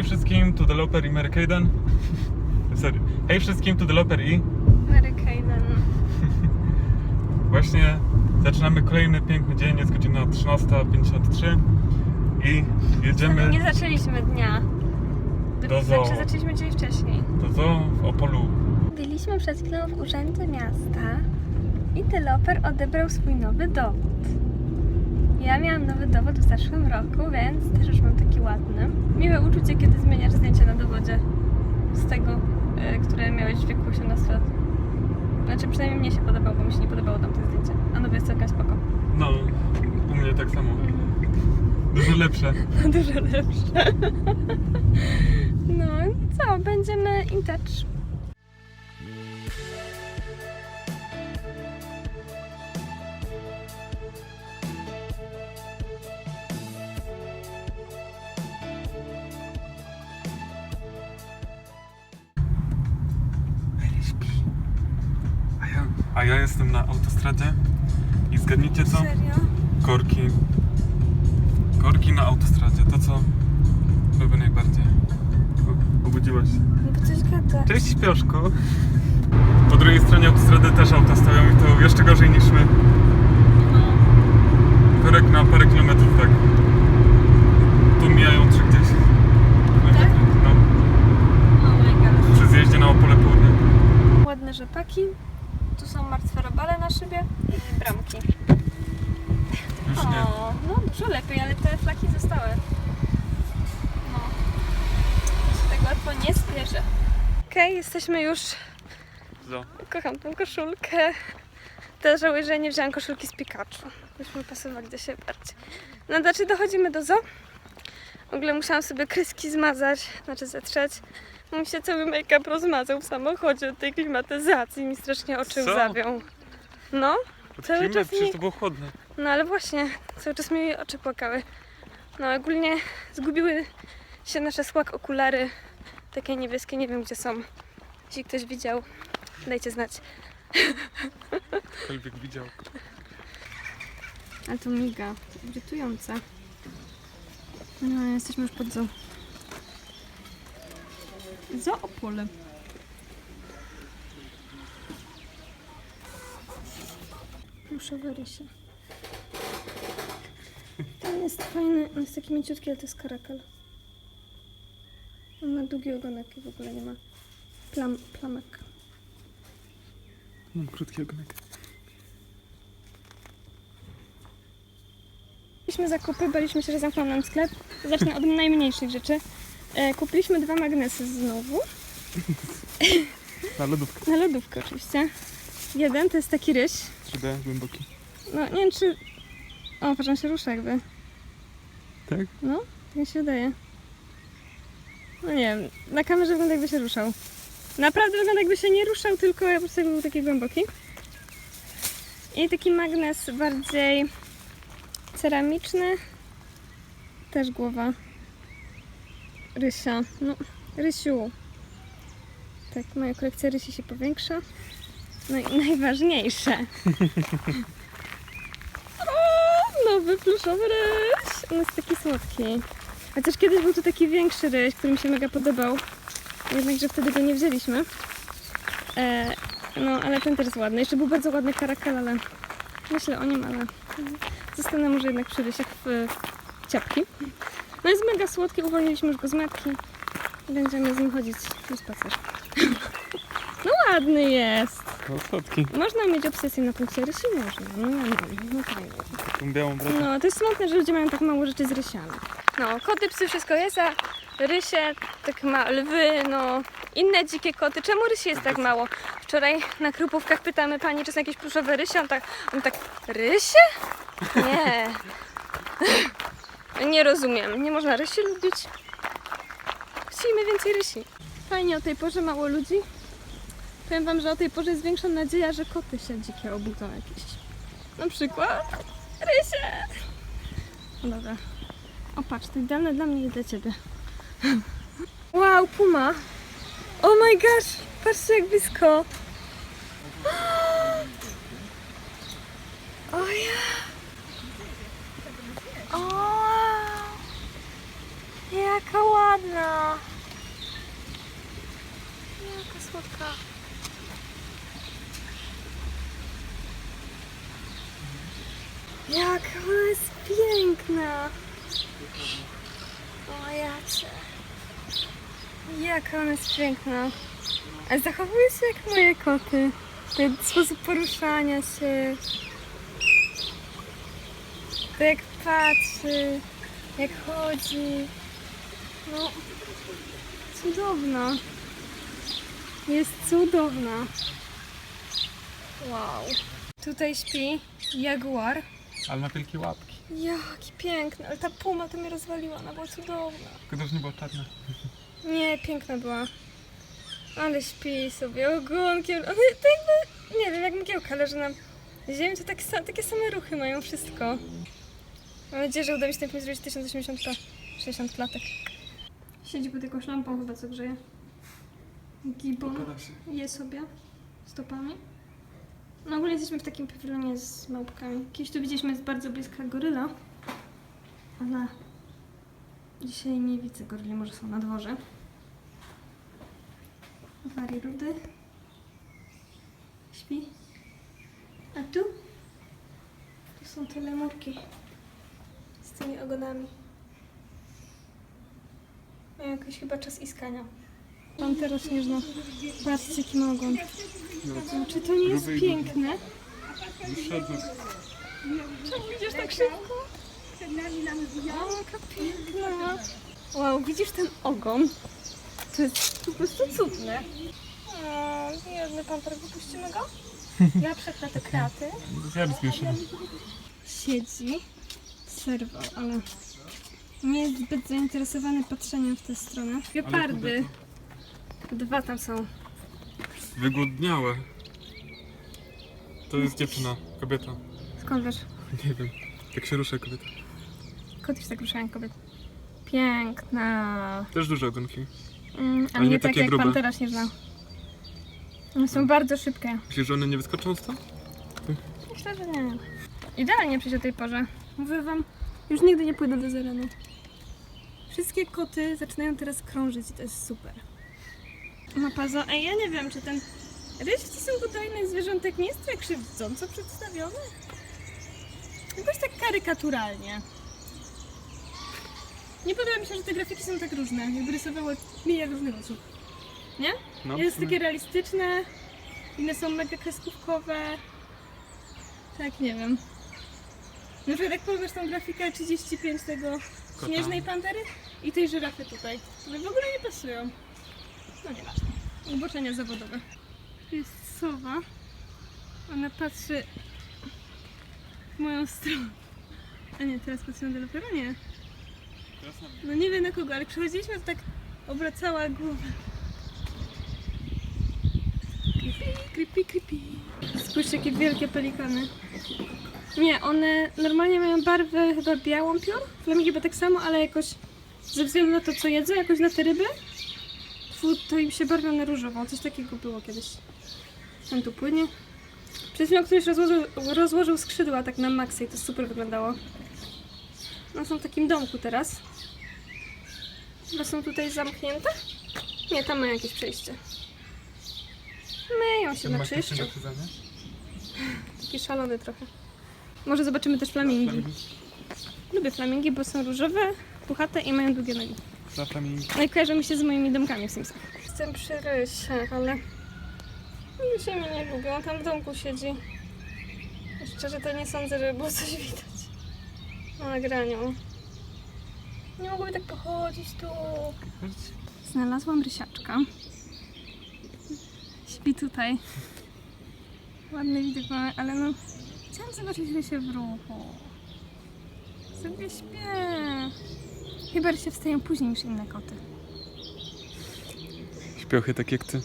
Hej wszystkim, tu Developer i Mary Kayden. Sorry. Hej wszystkim, tu Developer i Mary Kayden. właśnie zaczynamy kolejny piękny dzień, jest godzina 13.53 i jedziemy Nie zaczęliśmy dnia. Do zoo. Znaczy, zaczęliśmy dzień wcześniej. do zoo w Opolu. Byliśmy przed chwilą w urzędzie miasta i deweloper odebrał swój nowy dowód. Ja miałam nowy dowód w zeszłym roku, więc też już mam taki ładny. Miłe uczucie, kiedy zmieniasz zdjęcie na dowodzie z tego, e, które miałeś w wieku 18 lat. Znaczy przynajmniej mnie się podobało, bo mi się nie podobało tamte zdjęcie. A nowe jest całkiem spoko. No, u mnie tak samo. Dużo lepsze. Dużo lepsze. No co, będziemy in touch. Mary śpi. A ja, a ja jestem na autostradzie i zgadnijcie co? Serio? Korki. Korki na autostradzie, to co lubię najbardziej. Obudziłaś się. No bo coś gada. Cześć śpioszko. Po drugiej stronie autostrady też auta stoją i to jeszcze gorzej niż my. Korek na parę kilometrów, tak. Tu mijają trzy gdzieś. Tak? No, Oh przy zjeździe na Opole Południe. Ładne rzepaki. Tu są martwe robale na szybie i bramki. Już nie. O, no dużo lepiej, ale te flaki zostały. No. Ja się tak łatwo nie spieszę. Okej, jesteśmy już. Zo. Kocham tą koszulkę. Też żałuję, że nie wziąłem koszulki z Pikachu. Byśmy pasowali do siebie bardziej. No znaczy dochodzimy do zoo. W ogóle musiałam sobie kreski zmazać, znaczy zetrzeć. Mi się cały make-up rozmazał w samochodzie od tej klimatyzacji. Mi strasznie oczy Co? łzawią. No, Cały czas przecież mi- to było chłodne. no ale właśnie, cały czas mi oczy płakały. No ogólnie zgubiły się nasze słak okulary. Takie niebieskie, nie wiem gdzie są. Jeśli ktoś widział, dajcie znać. Ktokolwiek widział. Ale to miga, irytujące. No, jesteśmy już pod zoo. Zoo Opole. Pluszowe rysie. Ten jest fajny, on jest taki mięciutki, ale to jest karakal. On ma długi ogonek i w ogóle nie ma plam, plamek. Mam krótki ogonek. Kupiliśmy zakupy, baliśmy się, że zamkną nam sklep. Zacznę od najmniejszych rzeczy. E, kupiliśmy dwa magnesy znowu. Na lodówkę. Na lodówkę oczywiście. Jeden to jest taki ryś. 3D głęboki. No nie wiem czy... O, patrz, on się rusza jakby. Tak? No, tak mi się wydaje. No nie wiem, na kamerze wygląda jakby się ruszał. Naprawdę wygląda jakby się nie ruszał, tylko ja po prostu był taki głęboki. I taki magnes bardziej ceramiczny. Też głowa rysia. No, rysiu. Tak, moja kolekcja rysi się powiększa. No i najważniejsze. o, nowy pluszowy ryś. On jest taki słodki. Chociaż kiedyś był tu taki większy ryś, który mi się mega podobał. Jednakże wtedy go nie wzięliśmy. E, no, ale ten też jest ładny. Jeszcze był bardzo ładny karakal, ale myślę o nim, ale zostanę może jednak przy rysiach w, w ciapki. No jest mega słodki, uwolniliśmy już go z matki. Będziemy z nim chodzić na spacer. No ładny jest. No słodki. Można mieć obsesję na punkcie rysi? Można. No ja mam. No fajnie. Tą białą brodę. No, to jest smutne, że ludzie mają tak mało rzeczy z rysiami. No, koty, psy, wszystko jest, a rysie, tak ma lwy, no, inne dzikie koty. Czemu rysi jest tak mało? Wczoraj na krupówkach pytamy pani, czy są jakieś pluszowe rysie, on tak, on tak, rysie? Nie. Nie rozumiem, nie można rysi lubić. Chcielibyśmy więcej rysi. Fajnie o tej porze mało ludzi. Powiem wam, że o tej porze jest większa nadzieja, że koty się dzikie obudzą jakieś. Na przykład Rysie! Dobra. O patrz, to idealne dla mnie i dla ciebie. Wow, puma! Oh my gosh! Patrzcie jak blisko! O ja! O! Jaka ładna! Jaka słodka. Jak ona jest piękna. O jacie. Jaka ona jest piękna. A zachowuje się jak moje koty. Ten sposób poruszania się. To jak patrzy, jak chodzi. No, cudowna. Jest cudowna. Wow. Tutaj śpi jaguar. Ale ma wielkie łapki. Jaki piękny, ale ta puma to mnie rozwaliła, ona była cudowna. Tylko też nie było czarne. Nie, piękna była. Ale śpi sobie ogonkiem. One to jakby, nie wiem, jak mgiełka leży na ziemi, to tak, sa- takie same ruchy mają wszystko. Mam nadzieję, że uda mi się ten film zrobić 1080 p 60 klatek. Siedzi pod jakąś lampą chyba, co grzeje. Gibbon Pada się. je sobie stopami. No ogólnie jesteśmy w takim pawilonie z małpkami. Kiedyś tu widzieliśmy z bardzo bliska goryla, ale dzisiaj nie widzę goryli, może są na dworze. Wari rudy. Śpi. A tu? Tu są te lemurki z tymi ogonami. Mają jakiś chyba czas iskania. Pantera śnieżna. Patrzcie, jaki ma ogon. No, Czy to nie jest Gruby i piękne? wyszedł. Czemu idziesz tak szybko? O, jaka piękna. Wow, widzisz ten ogon? To jest po prostu cudne. O, biedny pamper, wypuścimy go? Ja przeknę te kraty. Zjadł zmieszany. Siedzi, serwał, ale nie jest zbyt zainteresowany patrzeniem w tę stronę. Gepardy. Dwa tam są. Wygłodniałe. To jest dziewczyna, kobieta. Skąd wiesz? Nie wiem. Jak się rusza kobieta. Tak ruszają kobiet. Piękna. Też duże ogonki. Mm, ale Ale nie, nie tak takie jak grube. pantera śnieżna. One są bardzo szybkie. Myślisz, że one nie wyskoczą stąd? Myślę, że nie. Idealnie przyjść o tej porze. Mówię wam, już nigdy nie pójdę do Zerenu. Wszystkie koty zaczynają teraz krążyć i to jest super. Mapa zo... Ej, ja nie wiem, czy ten ryż w stosunku do innych zwierzątek nie jest tak krzywdząco przedstawiony? Jakoś tak karykaturalnie. Nie podoba mi się, że te grafiki są tak różne. Jakby rysowało miliard różnych osób. Nie? No. Jest takie realistyczne, inne są mega kreskówkowe. Tak, nie wiem. Na przykład jak poznasz tą grafikę 35 tego Kota. śnieżnej pantery i tej żyrafy tutaj. One w ogóle nie pasują. No nieważne. Uboczenia zawodowe. Tu jest sowa. Ona patrzy w moją stronę. A nie, teraz patrzy na delopera? Nie. No nie wiem na kogo, ale przechodziliśmy, to tak obracała głowę. Creepy, creepy, creepy. Spójrzcie, jakie wielkie pelikany. Nie, one normalnie mają barwę chyba białą piór. Flamingi chyba tak samo, ale jakoś ze względu na to, co jedzą, jakoś na te ryby, to im się barwią na różowo. Coś takiego było kiedyś. On tu płynie. Przed chwilą ktoś rozłożył, rozłożył skrzydła tak na maksa i to super wyglądało. No są w takim domku teraz. Chyba są tutaj zamknięte? Nie, tam mają jakieś przejście. Myją się na czyszczą. Taki szalony trochę. Może zobaczymy też flamingi. Lubię flamingi, bo są różowe, puchate i mają długie nogi. Za flamingi. No i kojarzą mi się z moimi domkami w Simsach. Jestem przy rysie, ale się mnie nie lubią. Tam w domku siedzi. Szczerze to nie sądzę, żeby było coś widać na nagraniu. Nie mogłoby tak pochodzić tu. Znalazłam rysiaczka. Śpi tutaj. Ładny widok mamy, ale no... Chciałam zobaczyć rysie w ruchu. Sobie śpię. Chyba rysie wstają później niż inne koty. Śpiochy tak jak ty.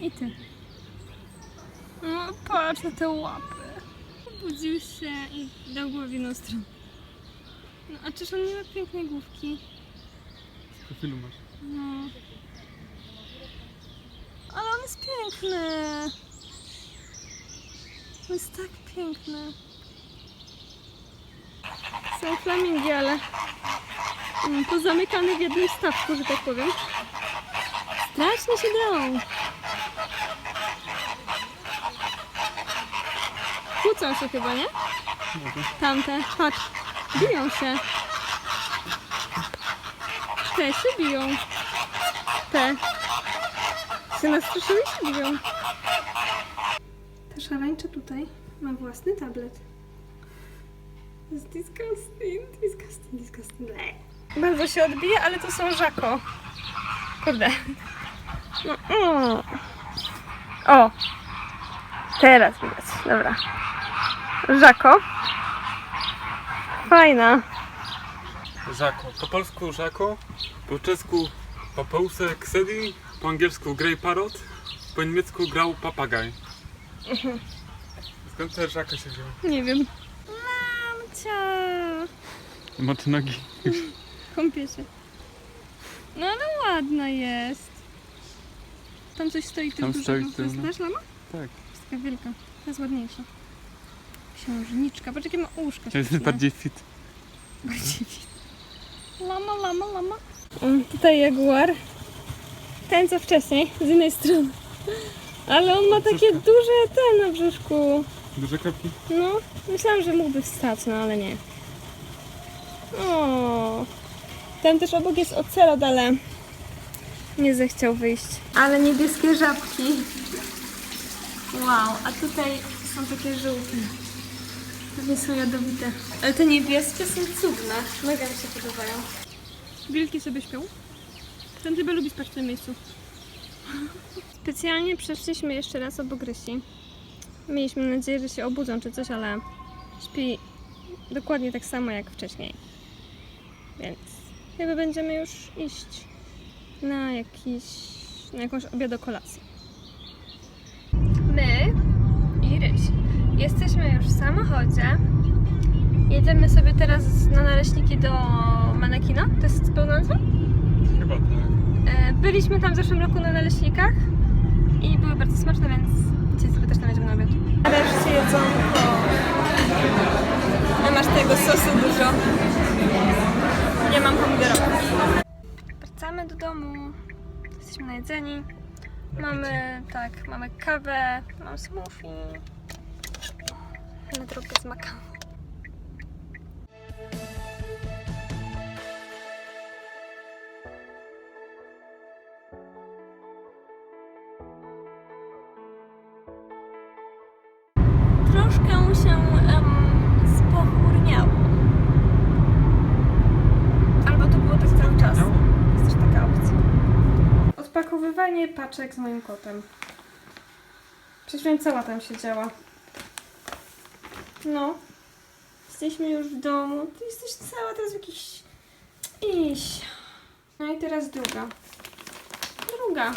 I ty. No patrz na te łapy. Obudził się i dał inną stronę. No a czyż on nie ma pięknej główki? Z profilu masz. No. Ale on jest piękny. On jest tak piękny. Są flamingi, ale Mm, Pozamykany w jednym stawku, że tak powiem. Strasznie się drą. Kłócą się chyba, nie? Tamte, patrz, biją się. Te się biją. Te. Się nastraszyły i się biją. Ta szarańcza tutaj ma własny tablet. It's disgusting, disgusting, disgusting. Bardzo się odbija, ale to są żako. Kurde. No, mm. O! Teraz widać, dobra. Żako. Fajna. Żako. Po polsku żako, po czesku papełsek sedi, po angielsku grey parrot, po niemiecku grał papagaj. Skąd te żaka się wzięło? Nie wiem. Mamcia! Macie nogi. Kąpie się. No ale ładna jest. Tam coś stoi Tam tył stoi dużego. To tył, jest no. też lama? Tak. Jest taka wielka. To jest ładniejsza. Księżniczka. Patrz jakie ma uszka. To jest śliczne. bardziej fit. Bardziej fit. Lama, lama, lama. Mm, tutaj jaguar. Ten co wcześniej, z innej strony. Ale on ma takie Brzuszka. duże te na brzuszku. Duże kropki? No, myślałam, że mógłby wstać, no ale nie. O, tam też obok jest ocelot, ale nie zechciał wyjść. Ale niebieskie żabki. Wow, a tutaj są takie żółte. Pewnie są jadowite. Ale te niebieskie są cudne. Mega mi się podobają. Wilki sobie śpią. Ten chyba lubi spać w tym miejscu. Specjalnie przeszliśmy jeszcze raz obok Rysi. Mieliśmy nadzieję, że się obudzą czy coś, ale śpi dokładnie tak samo jak wcześniej. Więc chyba będziemy już iść na jakiś, na jakąś obiadokolację. My jesteśmy już w samochodzie. Jedziemy sobie teraz na naleśniki do Manekina. To jest pełna nazwa? Chyba tak. E, Byliśmy tam w zeszłym roku na naleśnikach i były bardzo smaczne, więc dzisiaj sobie też tam jedziemy na obiad. Nareszcie jedzonko. A masz tego sosu dużo. Ja mam pomidorowe. Wracamy do domu. Jesteśmy najedzeni. Mamy, tak, mamy kawę, mam smoothie. Na drogę z maka. troszkę się um, spochmurniało. Albo to było tak cały czas. Jest też taka opcja. Odpakowywanie paczek z moim kotem. Przecież cała tam siedziała. No. Jesteśmy już w domu. Ty jesteś cała teraz w jakiś... Iś. No i teraz druga. Druga.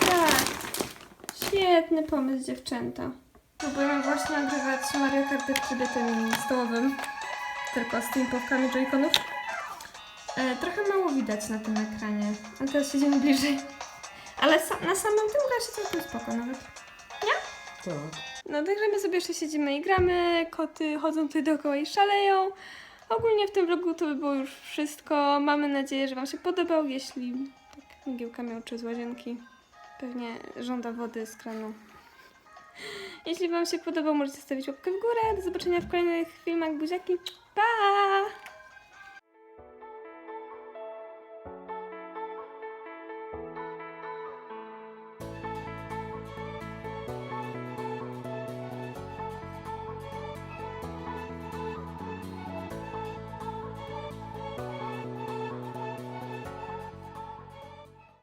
Tak. Świetny pomysł, dziewczęta. Próbujemy właśnie nagrywać Mario Kart w trybie tym stołowym, tylko z tymi pawkami joyconów. E, trochę mało widać na tym ekranie, a teraz siedzimy bliżej. Ale sa- na samym tyłu da się całkiem spoko nawet. Tak. No także my sobie jeszcze siedzimy i gramy, koty chodzą tutaj dookoła i szaleją. Ogólnie w tym vlogu to by było już wszystko. Mamy nadzieję, że Wam się podobał. Jeśli tak mgiełka miałczy z łazienki, pewnie żąda wody z kranu. Jeśli Wam się podobał, możecie zostawić łapkę w górę. Do zobaczenia w kolejnych filmach. Buziaki. Pa!